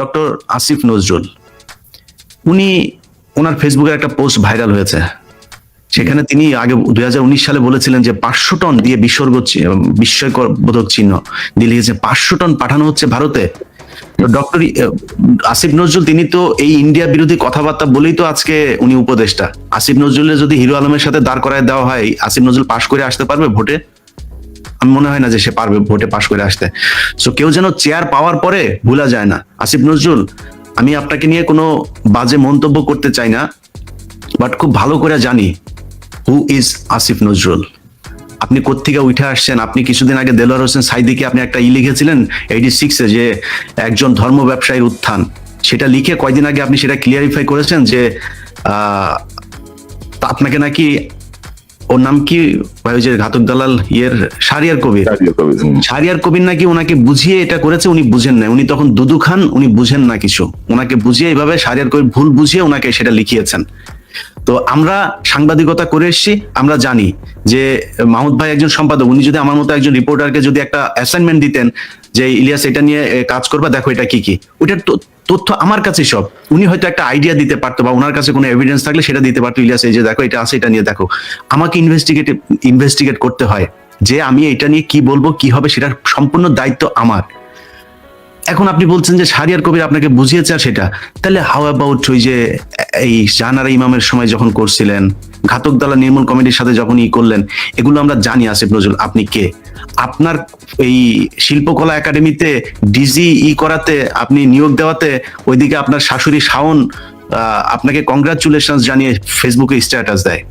Doctor Asif Nazrul, উনি ওনার ফেসবুকের একটা পোস্ট ভাইরাল হয়েছে। সেখানে তিনি আগে দুই সালে বলেছিলেন যে পাঁচশো টন দিয়ে বিসর্গ বিস্ময়বোধক চিহ্ন দিয়ে লিখেছে পাঁচশো টন পাঠানো হচ্ছে ভারতে। ডক্টর আসিফ নজরুল, তিনি তো এই ইন্ডিয়া বিরোধী কথাবার্তা বলেই তো আজকে উনি উপদেষ্টা। আসিফ নজরুলের যদি হিরো আলমের সাথে দাঁড় করায় দেওয়া হয়, আসিফ নজরুল পাশ করে আসতে পারবে ভোটে? আমি মনে হয় না যে সে পারবে ভোটে পাশ করে আসতে। সো কেউ যেন চেয়ার পাওয়ার পরে ভুলা যায় না। আসিফ নজরুল, আমি আপনাকে নিয়ে কোনো বাজে মন্তব্য করতে চাই না বাট খুব ভালো করে জানি হু ইজ আসিফ নজরুল। আপনি কোত্থেকে উঠে আসছেন? আপনি কিছুদিন আগে দেলোয়ার হোসেন সাইদিকে আপনি একটা ই লিখেছিলেন এইটি সিক্সে যে একজন ধর্ম ব্যবসায়ীর উত্থান। সেটা লিখে কয়দিন আগে আপনি সেটা ক্লিয়ারিফাই করেছেন যে আপনাকে নাকি ওর নাম কি? ওই যে ঘাতক দালাল ইয়ের সারিয়ার কবির। শাহরিয়ার কবির নাকি ওনাকে বুঝিয়ে এটা করেছে উনি বুঝেন না উনি তখন দুদু খান উনি বুঝেন না কিছু। ওনাকে বুঝিয়ে এইভাবে শাহরিয়ার কবির ভুল বুঝিয়ে ওনাকে সেটা লিখিয়েছেন। তো আমরা সাংবাদিকতা করে এসেছি আমরা জানি যে মাহমুদ ভাই একজন সম্পাদক উনি যদি আমার মতো একজন রিপোর্টারকে যদি একটা অ্যাসাইনমেন্ট দিতেন যে ইলিয়াস, এটা নিয়ে কাজ করবা, দেখো এটা কি কি। ওইটার তো- তথ্য আমার কাছে সব। উনি হয়তো একটা আইডিয়া দিতে পারতো বা ওনার কাছে কোনো এভিডেন্স থাকলে সেটা দিতে পারতো, ইলিয়াস, এই যে দেখো, এটা আছে, এটা নিয়ে দেখো। আমাকে ইনভেস্টিগেট ইনভেস্টিগেট করতে হয় যে আমি এটা নিয়ে কি বলব, কি হবে, সেটার সম্পূর্ণ দায়িত্ব আমার। এখন আপনি বলছেন যে সারিয়ার কবির আপনাকে বুঝিয়েছে আর সেটা। তাহলে হাউ অ্যাবাউট ওই যে এই জাহানারা ইমামের সময় যখন করছিলেন? ঘাতক দালা নির্মূল কমিটির সাথে যখন ই করলেন, এগুলো আমরা জানি, আসিফ নজরুল। আপনি কে? আপনার এই শিল্পকলা একাডেমিতে ডিজি ই করাতে, আপনি নিয়োগ দেওয়াতে, ওইদিকে আপনার শাশুড়ি শাওন আপনাকে কংগ্রাচুলেশন জানিয়ে ফেসবুকে স্ট্যাটাস দেয়।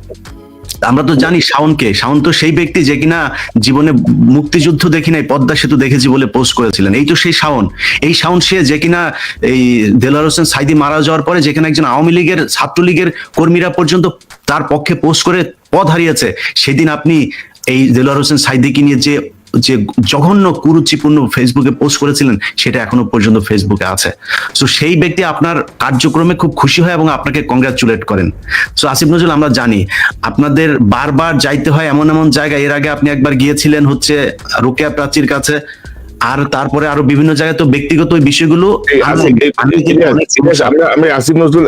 আমরা তো জানি শাওনকে। শাওন তো সেই ব্যক্তি যে কিনা জীবনে মুক্তিযুদ্ধ দেখি নাই, পদ্মা সেতু দেখেছি বলে পোস্ট করেছিলেন। এই তো সেই শাওন। এই শাওন সে যে কিনা এই দেলার হোসেন সাইদি মারা যাওয়ার পরে যেখানে একজন আওয়ামী লীগের ছাত্রলীগের কর্মীরা পর্যন্ত তার পক্ষে পোস্ট করে পদ হারিয়েছে। সেদিন আপনি এই দেলার হোসেন সাইদিকে নিয়ে যে যে জঘন্য কুরুচিপূর্ণ ফেসবুকে পোস্ট করেছিলেন, সেটা এখনও পর্যন্ত ফেসবুকে আছে। তো সেই ব্যক্তি আপনার কার্যক্রমে খুব খুশি হয় এবং আপনাকে কংগ্রাচুলেট করেন। তো আসিফ নজরুল, আমরা জানি, আপনাদের বারবার যাইতে হয় এমন এমন জায়গায়। এর আগে আপনি একবার গিয়েছিলেন হচ্ছে রোকেয়া প্রাচীর কাছে। আর তারপরে আরও বিভিন্ন জায়গায় তো ব্যক্তিগত বিষয়গুলো আমি- আসিফ- নজরুল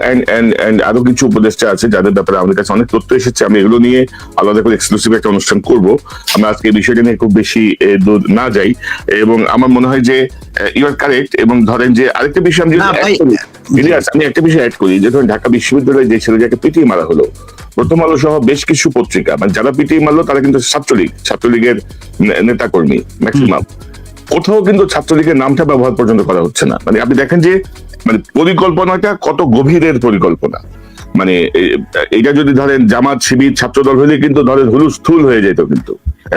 আরও কিছু উপদেষ্টা আছে যাদের ব্যাপারে আমাদের কাছে অনেক তথ্য এসেছে আমি এগুলো নিয়ে আলাদা করে এক্সক্লুসিভ একটা অনুষ্ঠান করব। আমরা আজকে এই বিষয়টা নিয়ে খুব বেশি না যাই। এবং আমার মনে হয় যে ইউ আর কারেক্ট এবং ধরেন যে আরেকটা বিষয় আমি করি, আমি একটা বিষয় অ্যাড করি যে ধরেন ঢাকা বিশ্ববিদ্যালয়ে যে ছেলেটাকে পিটিয়ে মারা হলো প্রথম আলো সহ বেশ কিছু পত্রিকা মানে যারা পিটিয়ে মারলো তারা কিন্তু ছাত্রলীগ ছাত্রলীগের নেতাকর্মী ম্যাক্সিমাম কোথাও কিন্তু ছাত্রলীগের নামটা ব্যবহার পর্যন্ত করা হচ্ছে না। মানে আপনি দেখেন যে মানে পরিকল্পনাটা কত গভীরের পরিকল্পনা। মানে এটা যদি ধরেন জামাত শিবির ছাত্রদল হলে কিন্তু ধরেন হুলুস থুল হয়ে যেত কিন্তু।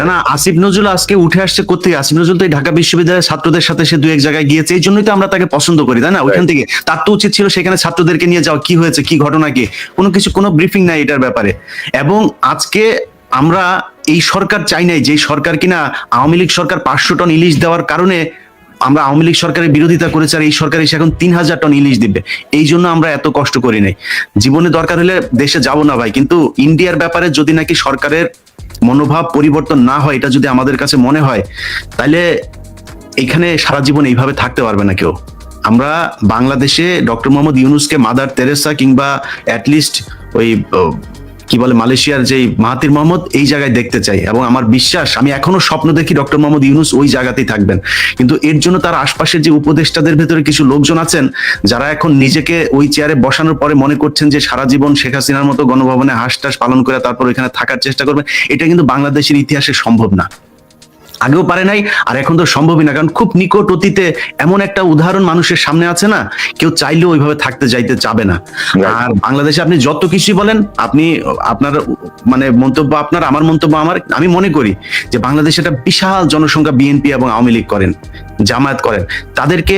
না আসিফ নজরুল আজকে উঠে আসছে কোথেকে আসিফ নজরুল তো ঢাকা বিশ্ববিদ্যালয়ের ছাত্রদের সাথে সে দু এক জায়গায় গিয়েছে এই জন্যই তো আমরা তাকে পছন্দ করি তাই না? ওইখান থেকে। তার তো উচিত ছিল সেখানে ছাত্রদেরকে নিয়ে যাওয়া কি হয়েছে কি ঘটনা কি? কোনো কিছু কোনো ব্রিফিং নাই এটার ব্যাপারে। এবং আজকে আমরা এই সরকার চাই নাই, যে সরকার কিনা আওয়ামী লীগ সরকার পাঁচশো টন ইলিশ দেওয়ার কারণে আমরা আওয়ামী লীগ সরকারের বিরোধিতা করেছি আর এই সরকার এসে এখন তিন হাজার টন ইলিশ দিবে। এই জন্য আমরা এত কষ্ট করি নাই। জীবনে দরকার হলে দেশে যাব না ভাই, কিন্তু ইন্ডিয়ার ব্যাপারে যদি নাকি সরকারের মনোভাব পরিবর্তন না হয়, এটা যদি আমাদের কাছে মনে হয় তাহলে এখানে সারা জীবন এইভাবে থাকতে পারবে না কেউ। আমরা বাংলাদেশে ডক্টর মোহাম্মদ ইউনুসকে মাদার তেরেসা কিংবা অ্যাটলিস্ট ওই কি বলে, মালয়েশিয়ার যে মাহাতির মোহাম্মদ, এই জায়গায় দেখতে চাই। এবং আমার বিশ্বাস, আমি এখনও স্বপ্ন দেখি ডক্টর মোহাম্মদ ইউনুস ওই জায়গাতেই থাকবেন। কিন্তু এর জন্য তার আশপাশের যে উপদেষ্টাদের ভেতরে কিছু লোকজন আছেন, যারা এখন নিজেকে ওই চেয়ারে বসানোর পরে মনে করছেন যে সারা জীবন শেখ হাসিনার মতো গণভবনে হাস টাস পালন করে তারপর ওইখানে থাকার চেষ্টা করবেন, এটা কিন্তু বাংলাদেশের ইতিহাসে সম্ভব না। আগেও পারে নাই আর এখন তো সম্ভবই না কারণ খুব নিকট অতীতে এমন একটা উদাহরণ মানুষের সামনে আছে না কেউ চাইলেও ওইভাবে থাকতে যাইতে চাবে না। আর বাংলাদেশে আপনি যত কিছুই বলেন আপনি আপনার মানে মন্তব্য আপনার আমার মন্তব্য আমার আমি মনে করি যে বাংলাদেশে একটা বিশাল জনসংখ্যা বিএনপি এবং আওয়ামী লীগ করেন। জামায়াত করেন, তাদেরকে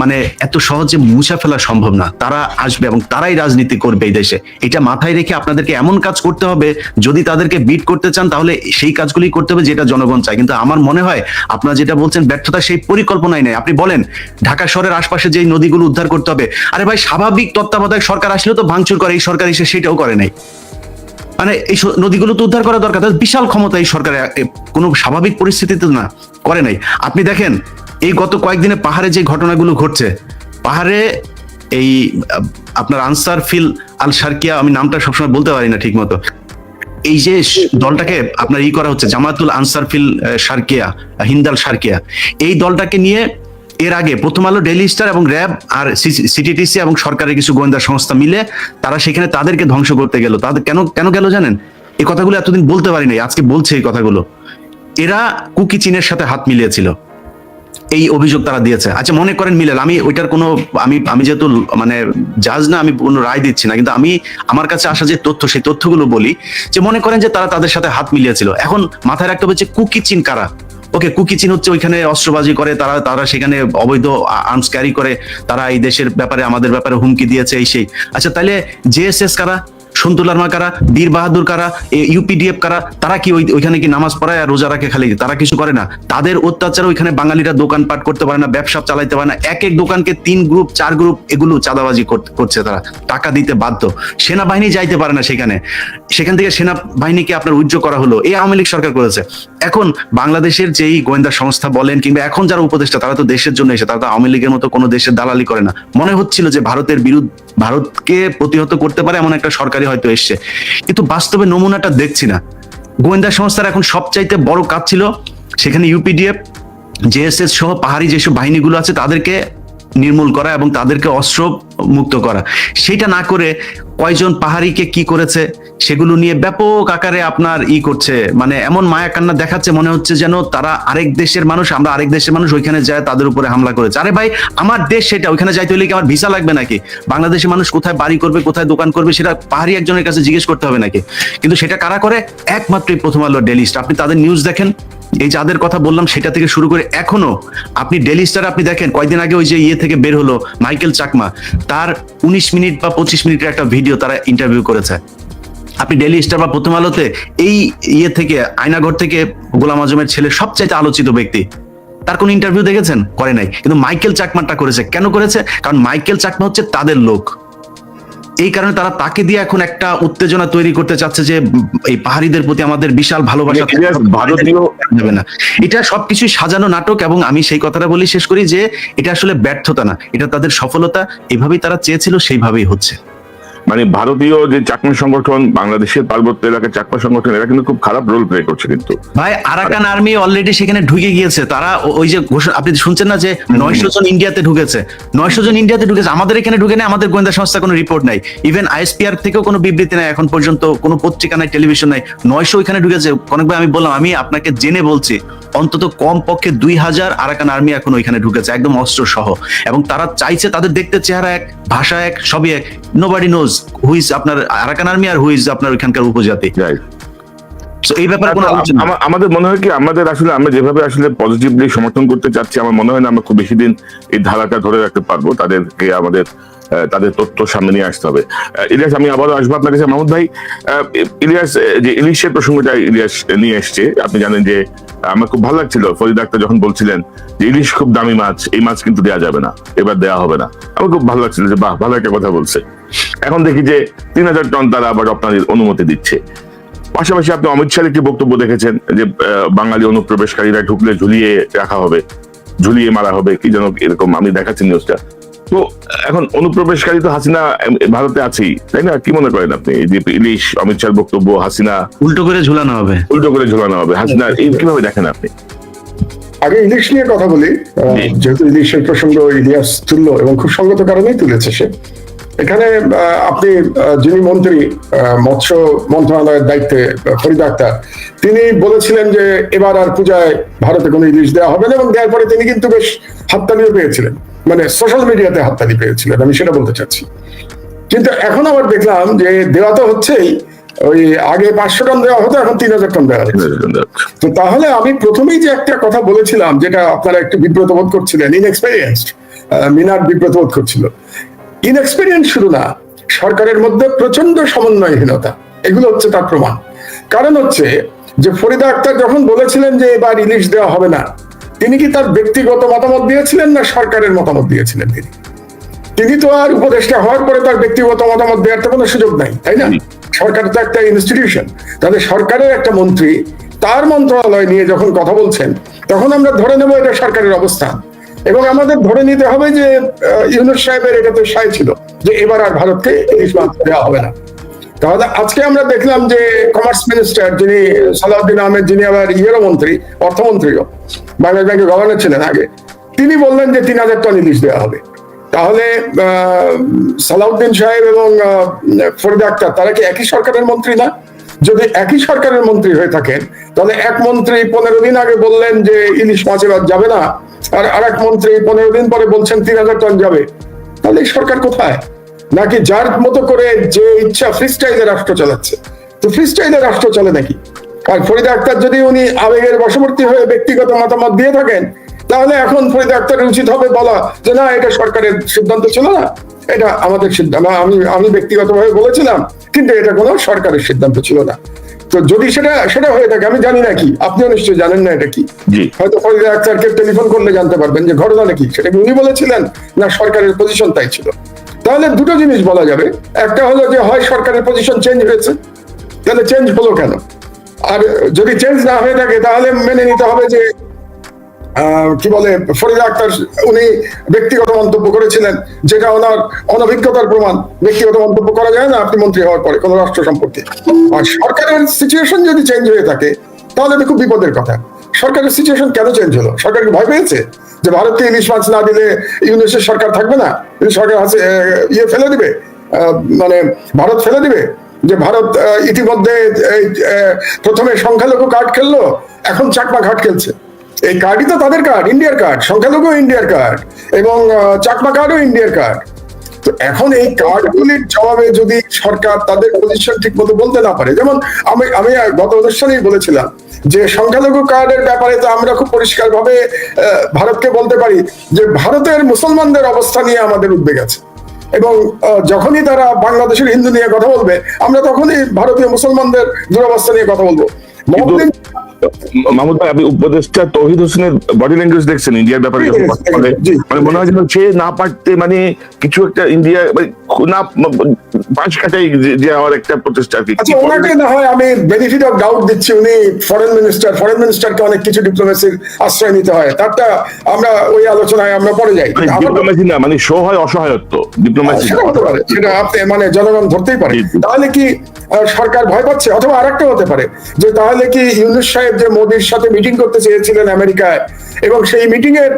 মানে এত সহজে মুছা ফেলা সম্ভব না। তারা আসবে এবং তারাই রাজনীতি করবে এই দেশে। এটা মাথায় রেখে আপনাদেরকে এমন কাজ করতে হবে, যদি তাদেরকে বিট করতে চান, তাহলে সেই কাজগুলি করতে হবে যেটা জনগণ চায়। কিন্তু আমার মনে হয়, আপনারা যেটা বলছেন, ব্যর্থতা সেই পরিকল্পনাই নেই। আপনি বলেন, ঢাকা শহরের আশপাশে যে নদীগুলো উদ্ধার করতে হবে, আরে ভাই, স্বাভাবিক তত্ত্বাবধায়ক সরকার আসলেও তো ভাঙচুর করে, এই সরকার এসে সেটাও করে নাই। মানে এই নদীগুলো তো উদ্ধার করা দরকার বিশাল ক্ষমতা এই সরকারের কোনো স্বাভাবিক পরিস্থিতিতে না, করে নাই। আপনি দেখেন এই গত কয়েকদিনে পাহাড়ে যে ঘটনাগুলো ঘটছে, পাহাড়ে এই, আপনার আনসার ফিল আল সার্কিয়া আমি নামটা সবসময় বলতে পারি না ঠিক মতো এই যে দলটাকে আপনার ই করা হচ্ছে জামাতুল আনসার ফিল সার্কিয়া হিন্দাল সার্কিয়া এই দলটাকে নিয়ে এর আগে প্রথম আলো ডেইলি স্টার এবং র্যাব আর সিটিটিসি এবং সরকারের কিছু গোয়েন্দা সংস্থা মিলে তারা সেখানে তাদেরকে ধ্বংস করতে গেল। তাদের কেন কেন গেল জানেন? এই কথাগুলো এতদিন বলতে পারি নাই, আজকে বলছে এই কথাগুলো। এরা কুকি চীনের সাথে হাত মিলিয়েছিল। এই অভিযোগ তারা দিয়েছে। আচ্ছা মনে করেন মিলেল, আমি ওইটার কোনো, আমি আমি যেহেতু মানে জাজ না, আমি কোনো রায় দিচ্ছি না, কিন্তু আমি, আমার কাছে আসা যে তথ্য, সেই তথ্যগুলো বলি যে মনে করেন যে তারা তাদের সাথে হাত মিলিয়েছিল। এখন মাথায় রাখতে হবে যে কুকি চীন কারা? ওকে, কুকি চীন হচ্ছে ওইখানে অস্ত্রবাজি করে, তারা তারা সেখানে অবৈধ আর্মস ক্যারি করে, তারা এই দেশের ব্যাপারে, আমাদের ব্যাপারে হুমকি দিয়েছে, এই সেই। আচ্ছা তাহলে জেএসএস কারা? সন্তুল আর্মা কারা, বীর বাহাদুর কারা ইউপিডিএফ কারা, তারা কি ওইখানে কি নামাজ পড়ায় আর রোজা রাখে খালি? তারা কিছু করে না। তাদের অত্যাচার ওইখানে বাঙালিরা দোকানপাট করতে পারে না, ব্যবসা চালাইতে পারে না। এক এক দোকানকে তিন গ্রুপ, চার গ্রুপ এগুলো চাঁদাবাজি করছে তারা। টাকা দিতে বাধ্য। সেনাবাহিনী যাইতে পারে না সেখানে। সেখান থেকে সেনাবাহিনীকে আপনার উজ্জ্ব করা হলো। এই আওয়ামী লীগ সরকার করেছে। এখন বাংলাদেশের যেই গোয়েন্দা সংস্থা বলেন কিংবা এখন যারা উপদেষ্টা, তারা তো দেশের জন্য এসে, তারা তো আওয়ামী লীগের মতো কোনো দেশের দালালি করে না। মনে হচ্ছিল যে ভারতের বিরুদ্ধ, ভারতকে প্রতিহত করতে পারে এমন একটা সরকারি হয়তো এসছে। কিন্তু বাস্তবে নমুনাটা দেখছি না। গোয়েন্দা সংস্থার এখন সবচাইতে বড় কাজ ছিল সেখানে ইউপিডিএফ, জেএসএস সহ পাহাড়ি যেসব বাহিনীগুলো আছে তাদেরকে নির্মূল করা এবং তাদেরকে অস্ত্র মুক্ত করা। সেটা না করে কয়জন পাহাড়িকে কি করেছে, সেগুলো নিয়ে ব্যাপক আকারে আপনার ই করছে। মানে এমন মায়া কান্না দেখাচ্ছে, মনে হচ্ছে যেন তারা আরেক দেশের মানুষ, আমরা আরেক দেশের মানুষ, ওইখানে যায় তাদের উপরে হামলা করেছে। আরে ভাই, আমার দেশ সেটা, ওইখানে যাইতে হলে কি আমার ভিসা লাগবে নাকি? বাংলাদেশের মানুষ কোথায় বাড়ি করবে, কোথায় দোকান করবে, সেটা পাহাড়ি একজনের কাছে জিজ্ঞেস করতে হবে নাকি? কিন্তু সেটা কারা করে? একমাত্র প্রথম আলো ডেলি স্টার। আপনি তাদের নিউজ দেখেন, এই যাদের কথা বললাম, সেটা থেকে শুরু করে এখনও আপনি ডেলি স্টার আপনি দেখেন, কয়দিন আগে ওই যে ইয়ে থেকে বের হলো, মাইকেল চাকমা। তার উনিশ মিনিট বা পঁচিশ মিনিটের একটা ভিডিও তারা ইন্টারভিউ করেছে। আপনি ডেলি স্টার বা প্রথম আলোতে এই ইয়ে থেকে, আয়নাঘর থেকে গোলাম আজমের ছেলে সবচাইতে আলোচিত ব্যক্তি। তার কোন ইন্টারভিউ দেখেছেন? করে নাই। কিন্তু মাইকেল চাকমাটা করেছে। কেন করেছে? কারণ মাইকেল চাকমা হচ্ছে তাদের লোক। এই কারণে তারা তাকে দিয়ে এখন একটা উত্তেজনা তৈরি করতে চাচ্ছে যে এই পাহাড়িদের প্রতি আমাদের বিশাল ভালোবাসা ভারতীয় যাবে না। এটা সবকিছুই সাজানো নাটক এবং আমি সেই কথাটা বলি শেষ করি যে এটা আসলে ব্যর্থতা না। এটা তাদের সফলতা এভাবেই তারা চেয়েছিল সেইভাবেই হচ্ছে। মানে ভারতীয় যে চাকমা সংগঠন বাংলাদেশের পার্বত্য এলাকার চাকমা সংগঠন এরা কিন্তু খুব খারাপ রোল প্লে করছে কিন্তু। ভাই আরাকান আর্মি অলরেডি সেখানে ঢুকে গিয়েছে। তারা ওই যে ঘোষণা আপনি শুনছেন না যে নয়শো জন ইন্ডিয়াতে ঢুকেছে? নয়শো জন ইন্ডিয়াতে ঢুকেছে। আমাদের এখানে ঢুকে নেই আমাদের গোয়েন্দা সংস্থা কোনো রিপোর্ট নাই। ইভেন আইএসপিআর থেকেও কোনো বিবৃতি নাই এখন পর্যন্ত কোনো পত্রিকা নাই টেলিভিশন নাই। নয়শো ওইখানে ঢুকেছে। অনেক ভাই আমি বললাম আমি আপনাকে জেনে বলছি অন্তত কম পক্ষে দুই হাজার আরাকান আর্মি এখন ওইখানে ঢুকেছে একদম অস্ত্র সহ এবং তারা চাইছে তাদের দেখতে চেহারা এক ভাষা এক সবই এক। নোবাডি নোজ হুইজ আপনার আরাকান আর্মি আর হুইজ আপনার ওইখানকার উপজাতি। এই ব্যাপারে কোনো আলোচনা আমাদের মনে হয় কি আমাদের আসলে আমরা যেভাবে আসলে পজিটিভলি সমর্থন করতে চাচ্ছি আমার মনে হয় না আমরা খুব বেশি দিন এই ধারাটা ধরে রাখতে পারব। তাদেরকে আমাদের তাদের তথ্য সামনে নিয়ে আসতে হবে। ইলিয়াস আমি আবারও আসব আপনার কাছে। মাহমুদ ভাই ইলিয়াস যে ইলিশের প্রসঙ্গটা ইলিয়াস নিয়ে এসছে আপনি জানেন যে আমার খুব ভালো লাগছিল। ফরিদ আক্তার যখন বলছিলেন যে ইলিশ খুব দামি মাছ এই মাছ কিন্তু দেওয়া যাবে না এবার দেওয়া হবে না। আমার খুব ভালো লাগছিল যে বাহ ভালো একটা কথা বলছে। এখন দেখি যে তিন হাজার টন তারা আবার রপ্তানির অনুমতি দিচ্ছে। পাশাপাশি আপনি অমিত শাহের একটি বক্তব্য দেখেছেন যে বাঙালি অনুপ্রবেশকারীরা ঢুকলে ঝুলিয়ে রাখা হবে ঝুলিয়ে মারা হবে কি যেন এরকম আমি দেখাচ্ছি নিউজটা তো এখন অনুপ্রবেশকারী তো হাসিনা ভারতে আছেই তাই না? কি মনে করেন আপনি? যে ইলিশ অমিত শাহের বক্তব্য হাসিনা উল্টো করে ঝুলানো হবে। উল্টো করে ঝোলানো হবে। হাসিনা এই কীভাবে দেখেন আপনি? আগে ইলিশ নিয়ে কথা বলি। যেহেতু ইলিশের প্রসঙ্গ ইলিয়াস তুললো এবং খুব সঙ্গত কারণেই তুলেছে সে। এখানে আপনি যিনি মন্ত্রী মৎস্য মন্ত্রণালয়ের দায়িত্বে ফরিদ আক্তার তিনি বলেছিলেন যে এবার আর পূজায় ভারতে কোনো ইলিশ দেওয়া হবে না এবং দেওয়ার পরে তিনি কিন্তু বেশ হাততালিও পেয়েছিলেন। মানে সোশ্যাল মিডিয়াতে হাততালি পেয়েছিলেন আমি সেটা বলতে চাচ্ছি। কিন্তু এখন আবার দেখলাম যে দেওয়া তো হচ্ছেই ওই আগে পাঁচশো টন দেওয়া হতো এখন তিন হাজার টন দেওয়া তো তাহলে আমি প্রথমেই যে একটা কথা বলেছিলাম যেটা আপনারা একটু বিব্রত বোধ করছিলেন ইনএক্সপেরিয়েন্সড মিনার বিব্রত বোধ করছিল ইনএক্সপেরিয়েন্স শুধু না সরকারের মধ্যে প্রচণ্ড সমন্বয়হীনতা এগুলো হচ্ছে তার প্রমাণ। কারণ হচ্ছে যে ফরিদা আক্তার যখন বলেছিলেন যে এবার ইলিশ দেওয়া হবে না তিনি কি তার ব্যক্তিগত মতামত দিয়েছিলেন না সরকারের মতামত দিয়েছিলেন তিনি? তিনি তো আর উপদেষ্টা হওয়ার পরে তার ব্যক্তিগত মতামত দেওয়ার তো কোনো সুযোগ নাই তাই না? সরকার তো একটা ইনস্টিটিউশন তাহলে সরকারের একটা মন্ত্রী তার মন্ত্রণালয় নিয়ে যখন কথা বলছেন তখন আমরা ধরে নেব এটা সরকারের অবস্থান। এবং আমাদের ধরে নিতে হবে যে ইউনুস সাহেবের এটাতে সায় ছিল যে এবার আর ভারতকে ইলিশ মাছ দেওয়া হবে না। তাহলে আজকে আমরা দেখলাম যে কমার্স মিনিস্টার যিনি সালাউদ্দিন আহমেদ, যিনি আবার ইয়েরও মন্ত্রী, অর্থমন্ত্রীও, বাংলাদেশ ব্যাংকের গভর্নর ছিলেন আগে, তিনি বললেন যে তিন হাজার টন ইলিশ দেওয়া হবে। তাহলে সালাউদ্দিন সাহেব এবং ফরিদ আক্তার, তারা কি একই সরকারের মন্ত্রী না? যদি একই সরকারের মন্ত্রী হয়ে থাকেন, তাহলে এক মন্ত্রী পনেরো দিন আগে বললেন যে ইলিশ মাছ এবার যাবে না, আর আরেক মন্ত্রী পনেরো দিন পরে বলছেন তিন হাজার টন যাবে, তাহলে এই সরকার কোথায়? নাকি যার মতো করে যে ইচ্ছা ফ্রি স্টাইলে রাষ্ট্র চালাচ্ছে, তো ফ্রি স্টাইলে রাষ্ট্র চলে নাকি? আর ফরিদা আক্তার যদি উনি আবেগের বশবর্তী হয়ে ব্যক্তিগত মতামত দিয়ে থাকেন, তাহলে এখন ফরিদা আক্তারের উচিত হবে বলা যে না, এটা সরকারের সিদ্ধান্ত ছিল না। এটা আমাদের সিদ্ধান্ত। আমি আমি ব্যক্তিগতভাবে বলেছিলাম কিন্তু এটা কোনো সরকারের সিদ্ধান্ত ছিল না। তো যদি সেটা সেটা হয়ে থাকে আমি জানি না কি। আপনিও নিশ্চয়ই জানেন না এটা কি। হয়তো ফরিদা আক্তারকে টেলিফোন করলে জানতে পারবেন যে ঘটনা নাকি। সেটা কি উনি বলেছিলেন না সরকারের পজিশন তাই ছিল? তাহলে দুটো জিনিস বলা যাবে। একটা হলো যে হয় সরকারের পজিশন চেঞ্জ হয়েছে তাহলে চেঞ্জ হলো কেন? আর যদি চেঞ্জ না হয়ে থাকে তাহলে মেনে নিতে হবে যে কি বলে, ফরিদা আক্তার, উনি ব্যক্তিগত মন্তব্য করেছিলেন যেটা ওনার অনভিজ্ঞতার প্রমাণ ব্যক্তিগত মন্তব্য করা যায় না, আপনি মন্ত্রী হওয়ার পরে কোনো রাষ্ট্র সম্পর্কে আর সরকারের সিচুয়েশন যদি চেঞ্জ হয়ে থাকে, তাহলে খুব বিপদের কথা। সরকারের সিচুয়েশন কেন চেঞ্জ হলো? সরকার কি ভয় পেয়েছে? যে ভারতকে ইলিশ মাছ না দিলে ইউনিসের সরকার থাকবে না? সরকার ইয়ে ফেলে দিবে মানে ভারত ফেলে দিবে, যে ভারত ইতিমধ্যে প্রথমে সংখ্যালঘু কার্ড খেললো, এখন চাকমা ঘাট খেলছে। এই কার্ডই তো তাদের কার্ড ইন্ডিয়ার কার্ড সংখ্যালঘু ইন্ডিয়ার কার্ড এবং চাকমা কার্ডও ইন্ডিয়ার কার্ড তো এখন এই কার্ডগুলির জবাবে যদি সরকার তাদের পজিশন ঠিক মতো বলতে না পারে যেমন আমি আমি গত অনুষ্ঠানেই বলেছিলাম যে সংখ্যালঘু কার্ডের ব্যাপারে তো আমরা খুব পরিষ্কার ভাবে ভারতকে বলতে পারি যে ভারতের মুসলমানদের অবস্থা নিয়ে আমাদের উদ্বেগ আছে। এবং যখনই তারা বাংলাদেশের হিন্দু নিয়ে কথা বলবে আমরা তখনই ভারতীয় মুসলমানদের দুরবস্থা নিয়ে কথা বলব। মাহমুদ ভাই আপনি উপদেষ্টা তৌহিদ হোসেনের বডি ল্যাঙ্গুয়েজ দেখছেন ইন্ডিয়ার ব্যাপারে। মানে মনে হয় যেন সে না পারতে মানে কিছু একটা ইন্ডিয়া মানে না পাঁচ কাটাই যাওয়ার একটা প্রচেষ্টা কি। আচ্ছা ওনাকে না হয় আমি বেনিফিট অফ ডাউট দিচ্ছি উনি ফরেন মিনিস্টার ফরেন মিনিস্টারকে অনেক কিছু ডিপ্লোমেসির আশ্রয় নিতে হয়। তারটা আমরা ওই আলোচনায় আমরা পরে যাই। মানে ডিপ্লোমেসি না মানে শো হয় অসহায়ত্ব ডিপ্লোমেসি সেটা হতে পারে সেটা আপনি মানে জনগণ ধরতেই পারে। তাহলে কি সরকার ভয় পাচ্ছে? অথবা আরেকটা হতে পারে যে তাহলে কি ইউনুস সাহেব যে মোদির সাথে মিটিং করতে চেয়েছিলেন আমেরিকায়। এবং সেই মিটিং এর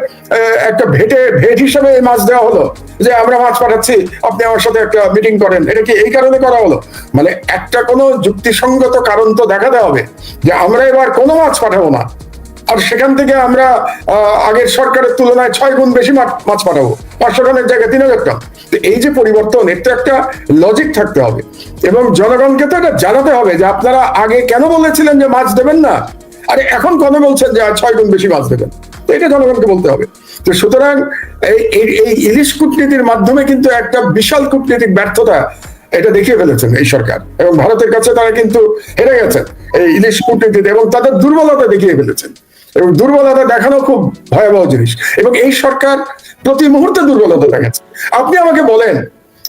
একটা ভেটে, ভেট হিসেবে এই মাছ দেওয়া হলো যে, আমরা মাছ পাঠাচ্ছি, আপনি আমার সাথে একটা মিটিং করেন। এটা কি এই কারণে করা হলো? মানে একটা কোনো যুক্তিসঙ্গত কারণ তো দেখাতে হবে যে, আমরা এবার কোনো মাছ পাঠাবো না। আর সেখান থেকে আমরা আগের সরকারের তুলনায় ছয় গুণ বেশি মাছ পাঠাবো। পাঁচশো টনের জায়গায় তিন হাজার টন এই যে পরিবর্তন, এর তো একটা লজিক থাকতে হবে। এবং জনগণকে তো এটা জানাতে হবে যে, আপনারা আগে কেন বলেছিলেন যে মাছ দেবেন না? আরে, এখন কেন বলছেন যে আর ছয় গুণ বেশি মাছ দেবেন এটা জনগণকে বলতে হবে। তো সুতরাং এই ইলিশ কূটনীতির মাধ্যমে কিন্তু একটা বিশাল কূটনীতিক ব্যর্থতা এটা দেখিয়ে ফেলেছেন এই সরকার। এবং ভারতের কাছে তারা কিন্তু হেরে গেছেন এই ইলিশ কূটনীতিতে এবং তাদের দুর্বলতা দেখিয়ে ফেলেছেন। এবং দুর্বলতা দেখানো খুব ভয়াবহ জিনিস। এবং এই সরকার প্রতি মুহূর্তে দুর্বলতা দেখাচ্ছে। আপনি আমাকে বলেন,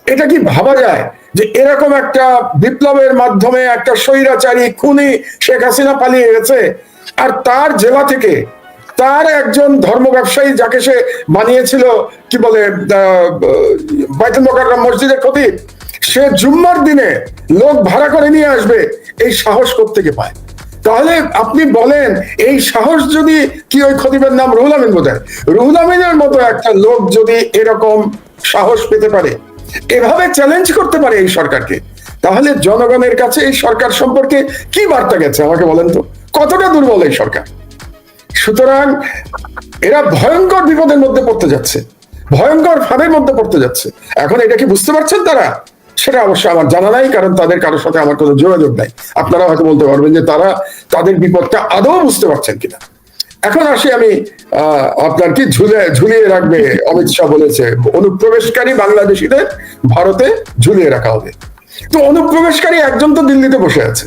এটা কি ভাবা যায় যে এরকম একটা বিপ্লবের মাধ্যমে একটা স্বৈরাচারী, খুনি শেখ হাসিনা পালিয়ে গেছে? আর তার জেলা থেকে তার একজন ধর্ম ব্যবসায়ী যাকে সে বানিয়েছিল, কি বলে মসজিদের খতিব, সে জুম্মার দিনে লোক ভাড়া করে নিয়ে আসবে, এই সাহস থেকে পায়? তাহলে আপনি বলেন, এই সাহস যদি কি ওই খতিবের নাম রুহুল আমিন বোধ রুহুল আমিনের মতো একটা লোক যদি এরকম সাহস পেতে পারে, এভাবে চ্যালেঞ্জ করতে পারে এই সরকারকে, তাহলে জনগণের কাছে এই সরকার সম্পর্কে কি বার্তা গেছে আমাকে বলেন তো? কতটা দুর্বল এই সরকার? সুতরাং এরা ভয়ঙ্কর বিপদের মধ্যে পড়তে যাচ্ছে, ভয়ঙ্কর ফাঁদের মধ্যে পড়তে যাচ্ছে। এখন এটা কি বুঝতে পারছেন তারা? সেটা অবশ্য আমার জানা নাই, কারণ তাদের কারোর সাথে আমার কোনো যোগাযোগ নাই। আপনারা হয়তো বলতে পারবেন যে তারা তাদের বিপদটা আদৌ বুঝতে পারছেন কিনা। এখন আসি আমি আপনার কি ঝুলে, ঝুলিয়ে রাখবে? অমিত শাহ বলেছে, অনুপ্রবেশকারী বাংলাদেশিদের ভারতে ঝুলিয়ে রাখা হবে। তো অনুপ্রবেশকারী একজন তো দিল্লিতে বসে আছে।